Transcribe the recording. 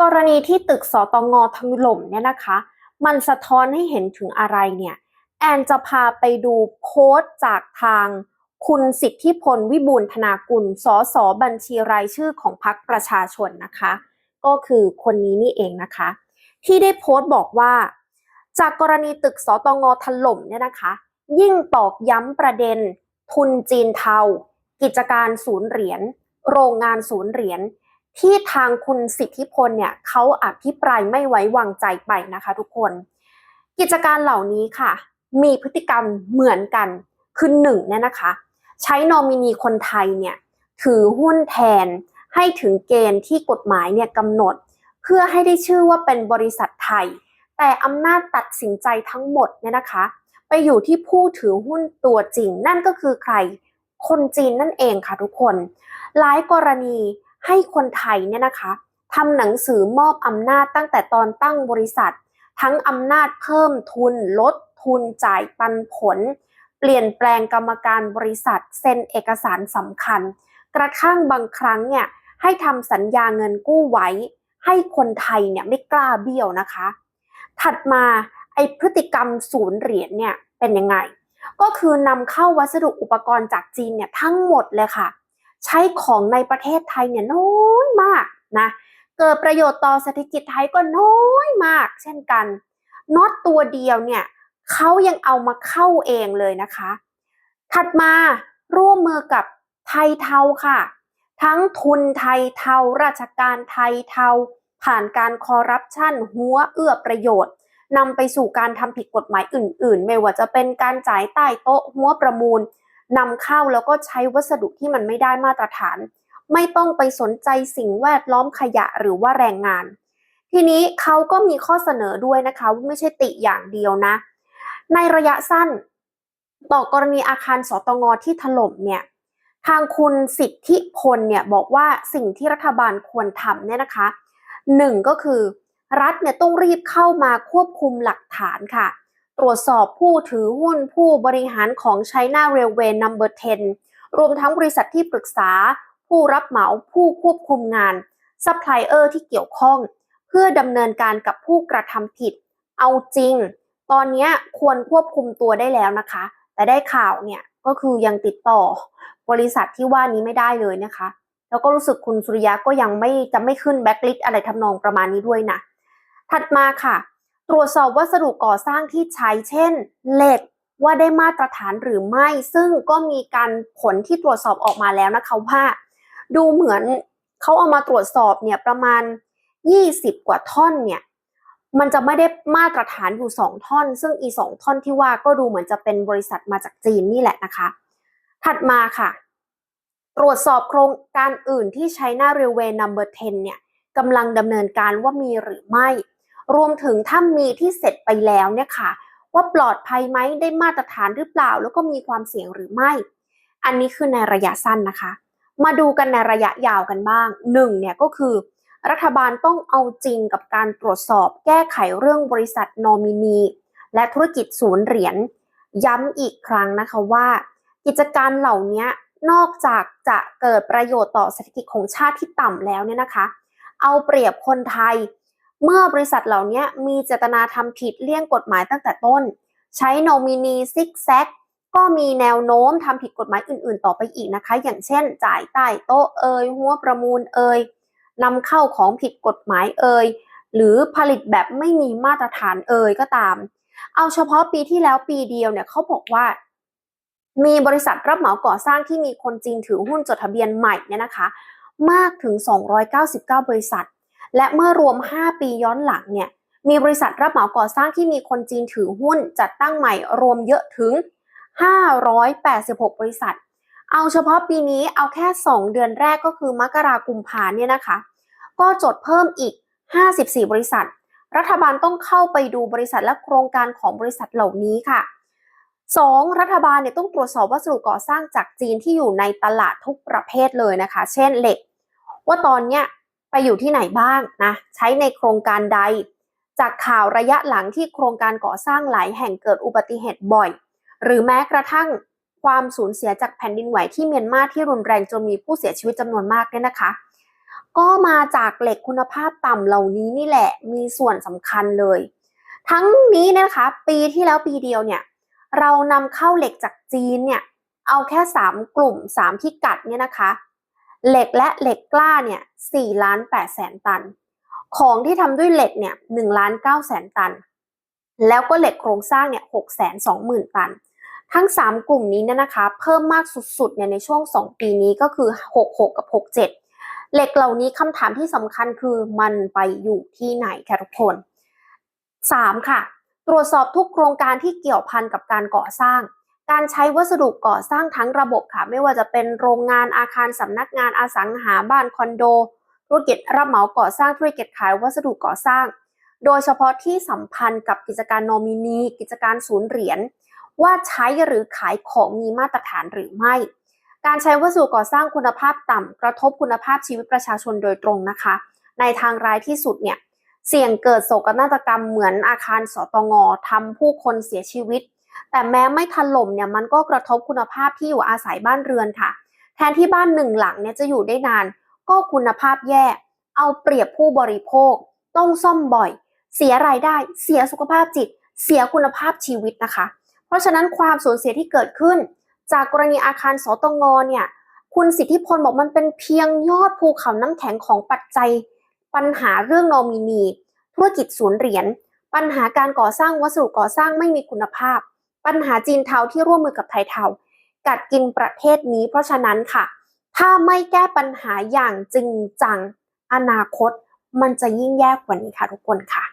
กรณีที่ตึกสตงถล่มเนี่ยนะคะ มันสะท้อนให้เห็นถึงอะไรเนี่ย แอนจะพาไปดูโพสต์จากทางคุณสิทธิพลวิบูลธนากุล สสบัญชีรายชื่อของพรรคประชาชนนะคะ ก็คือคนนี้นี่เองนะคะ ที่ได้โพสต์บอกว่า จากกรณีตึกสตงถล่มเนี่ยนะคะ ยิ่งตอกย้ำประเด็น ทุนจีนเทา กิจการศูนย์เหรียญ โรงงานศูนย์เหรียญ ที่ทางคุณสิทธิพลเนี่ยเขาอภิปรายไม่ไว้วางใจไปนะคะ ทุกคน กิจการเหล่านี้ค่ะ มีพฤติกรรมเหมือนกันคือหนึ่งเนี่ยนะคะ ใช้นอมินีคนไทยเนี่ยถือหุ้นแทนให้ถึงเกณฑ์ที่กฎหมายเนี่ยกำหนด เพื่อให้ได้ชื่อว่าเป็นบริษัทไทย แต่อำนาจตัดสินใจทั้งหมดเนี่ยนะคะ ไปอยู่ที่ผู้ถือหุ้นตัวจริง นั่นก็คือใครคนจีนนั่นเองค่ะทุกคน หลายกรณี ให้คนไทยเนี่ยนะคะทำหนังสือมอบอำนาจตั้งแต่ตอนตั้งบริษัท ทั้งอำนาจเพิ่มทุน ลดทุนจ่ายปันผล เปลี่ยนแปลงกรรมการบริษัท เซ็นเอกสารสำคัญ กระทั่งบางครั้งเนี่ยให้ทำสัญญาเงินกู้ไว้ ให้คนไทยเนี่ยไม่กล้าเบี้ยวนะคะ ถัดมาไอพฤติกรรมศูนย์เหรียญเนี่ยเป็นยังไง ก็คือนำเข้าวัสดุอุปกรณ์จากจีนเนี่ยทั้งหมดเลยค่ะ ใช้ของในประเทศไทยเนี่ยน้อยมากนะเกิดประโยชน์ต่อเศรษฐกิจไทยก็น้อยมาก เช่นกันน็อตตัวเดียวเนี่ยเขายังเอามาเข้าเองเลยนะคะ ถัดมาร่วมมือกับไทยเทาค่ะ ทั้งทุนไทยเทา ราชการไทยเทา ผ่านการคอร์รัปชันหัวเอื้อประโยชน์นำไปสู่การทำผิดกฎหมายอื่น ๆ ไม่ว่าจะเป็นการจ่ายใต้โต๊ะหัวประมูล นำเข้าแล้วก็ใช้วัสดุที่มันไม่ได้มาตรฐาน ไม่ต้องไปสนใจสิ่งแวดล้อมขยะหรือว่าแรงงาน ทีนี้เขาก็มีข้อเสนอด้วยนะคะว่าไม่ใช่ติอย่างเดียวนะ ในระยะสั้น ต่อกรณีอาคารสตงที่ถล่มเนี่ยทางคุณสิทธิพลเนี่ยบอกว่าสิ่งที่รัฐบาลควรทำเนี่ยนะคะหนึ่งก็คือ รัฐเนี่ยต้องรีบเข้ามาควบคุมหลักฐานค่ะ ตรวจสอบผู้ถือหุ้นผู้บริหารของ China Railway Number 10 รวมทั้งบริษัทที่ปรึกษา ผู้รับเหมาผู้ควบคุมงานซัพพลายเออร์ที่เกี่ยวข้อง เพื่อดำเนินการกับผู้กระทำผิด เอาจริง ตอนนี้ควรควบคุมตัวได้แล้วนะคะ แต่ได้ข่าวเนี่ยก็คือยังติดต่อบริษัทที่ว่านี้ไม่ได้เลยนะคะ แล้วก็รู้สึกคุณสุริยะก็ยังไม่จะไม่ขึ้นแบ็คลิสอะไรทำนองประมาณนี้ด้วยนะ ถัดมาค่ะ ตรวจสอบวัสดุก่อสร้างที่ใช้เช่น เหล็กว่าได้มาตรฐานหรือไม่ ซึ่งก็มีการผลที่ตรวจสอบออกมาแล้วนะคะว่า ดูเหมือนเขาเอามาตรวจสอบเนี่ยประมาณ 20 กว่าท่อนเนี่ยมันจะไม่ได้มาตรฐานอยู่ 2 ท่อน ซึ่งอีสองท่อนที่ว่าก็ดูเหมือนจะเป็นบริษัทมาจากจีนนี่แหละนะคะ ถัดมาค่ะ ตรวจสอบโครงการอื่นที่ใช้หน้า Railway Number 10เนี่ยกำลังดำเนินการว่ามีหรือไม่ รวมถึงถ้ามีที่เสร็จไปแล้วเนี่ยค่ะ ว่าปลอดภัยไหมได้มาตรฐานหรือเปล่า แล้วก็มีความเสี่ยงหรือไม่ อันนี้คือในระยะสั้นนะคะ มาดูกันในระยะยาวกันบ้างหนึ่งเนี่ยก็คือ รัฐบาลต้องเอาจริงกับการตรวจสอบ แก้ไขเรื่องบริษัทนอมินีและธุรกิจศูนย์เหรียญย้ำอีกครั้งนะคะว่า กิจการเหล่านี้นอกจากจะเกิดประโยชน์ต่อเศรษฐกิจของชาติที่ต่ำแล้วเนี่ยนะคะ เอาเปรียบคนไทย เมื่อบริษัทเหล่านี้มีเจตนาทำผิดเลี่ยงกฎหมายตั้งแต่ต้น ใช้โนมินีซิกแซกก็มีแนวโน้มทำผิดกฎหมายอื่น ๆ ต่อไปอีกนะคะ อย่างเช่น จ่ายใต้โต๊ะเอยหัวประมูลเอยนำเข้าของผิดกฎหมายเอยหรือผลิตแบบไม่มีมาตรฐานเอยก็ตาม เอาเฉพาะปีที่แล้วปีเดียวเนี่ยเขาบอกว่า มีบริษัทรับเหมาก่อสร้างที่มีคนจีนถือหุ้นจดทะเบียนใหม่เนี่ยนะคะ มากถึง 299 บริษัท และเมื่อรวม 5 ปีย้อนหลังเนี่ยมีบริษัทรับเหมาก่อสร้างที่มีคนจีนถือหุ้นจัดตั้งใหม่รวมเยอะถึง 586 บริษัท เอาเฉพาะปีนี้เอาแค่ 2 เดือนแรกก็คือมกรากุมภานเนี่ยนะคะ ก็จดเพิ่มอีก 54 บริษัท รัฐบาลต้องเข้าไปดูบริษัทและโครงการของบริษัทเหล่านี้ค่ะ 2. รัฐบาลเนี่ยต้องตรวจสอบวัสดุก่อสร้างจากจีนที่อยู่ในตลาดทุกประเภทเลยนะคะ เช่นเหล็ก ว่าตอนเนี้ย ไปอยู่ที่ไหนบ้างนะใช้ในโครงการใด จากข่าวระยะหลังที่โครงการก่อสร้างหลายแห่งเกิดอุบัติเหตุบ่อย หรือแม้กระทั่งความสูญเสียจากแผ่นดินไหวที่เมียนมาที่รุนแรงจนมีผู้เสียชีวิตจำนวนมากเนี่ยนะคะ ก็มาจากเหล็กคุณภาพต่ำเหล่านี้นี่แหละมีส่วนสำคัญเลย ทั้งนี้นะคะ ปีที่แล้วปีเดียวเนี่ยเรานำเข้าเหล็กจากจีนเนี่ยเอาแค่ 3 กลุ่ม3ที่กัดเนี่ยนะคะ เหล็กและเหล็กกล้าเนี่ย4ล้าน8แสนตัน ของที่ทำด้วยเหล็กเนี่ย1ล้าน9แสนตัน แล้วก็เหล็กโครงสร้างเนี่ย6แสน2หมื่นตัน ทั้ง 3 กลุ่มนี้เนี่ยนะคะ เพิ่มมากสุดๆเนี่ยในช่วง 2 ปีนี้ก็คือ 66 กับ 67 เหล็กเหล่านี้คำถามที่สำคัญคือมันไปอยู่ที่ไหนคะทุกคน 3. ค่ะ ตรวจสอบทุกโครงการที่เกี่ยวพันกับการก่อสร้าง การใช้วัสดุก่อสร้างทั้งระบบค่ะ ไม่ว่าจะเป็นโรงงานอาคารสำนักงานอสังหาบ้านคอนโด ธุรกิจรับเหมาก่อสร้างธุรกิจขายวัสดุก่อสร้าง โดยเฉพาะที่สัมพันธ์กับกิจการโนมินี กิจการศูนย์เหรียญว่าใช้หรือขายของมีมาตรฐานหรือไม่ การใช้วัสดุก่อสร้างคุณภาพต่ำกระทบคุณภาพชีวิตประชาชนโดยตรงนะคะ ในทางร้ายที่สุดเนี่ยเสี่ยงเกิดโศกนาฏกรรมเหมือนอาคารสตงทำผู้คนเสียชีวิต แต่แม้ไม่ถล่มเนี่ยมันก็กระทบคุณภาพที่อยู่อาศัยบ้านเรือนค่ะ แทนที่บ้านหนึ่งหลังเนี่ยจะอยู่ได้นาน ก็คุณภาพแย่ เอาเปรียบผู้บริโภค ต้องซ่อมบ่อย เสียรายได้ เสียสุขภาพจิต เสียคุณภาพชีวิตนะคะ เพราะฉะนั้นความสูญเสียที่เกิดขึ้น จากกรณีอาคารสตงเนี่ยคุณสิทธิพลบอกมันเป็นเพียงยอดภูเขาน้ำแข็งของปัจจัย ปัญหาเรื่องนอมินี ธุรกิจศูนย์เหรียญปัญหาการก่อสร้างวัสดุก่อสร้างไม่มีคุณภาพ ปัญหาจีนเทาที่ร่วมมือกับไทยเทากัดกินประเทศนี้ เพราะฉะนั้นค่ะ ถ้าไม่แก้ปัญหาอย่างจริงจังอนาคต มันจะยิ่งแย่กว่านี้ค่ะทุกคนค่ะ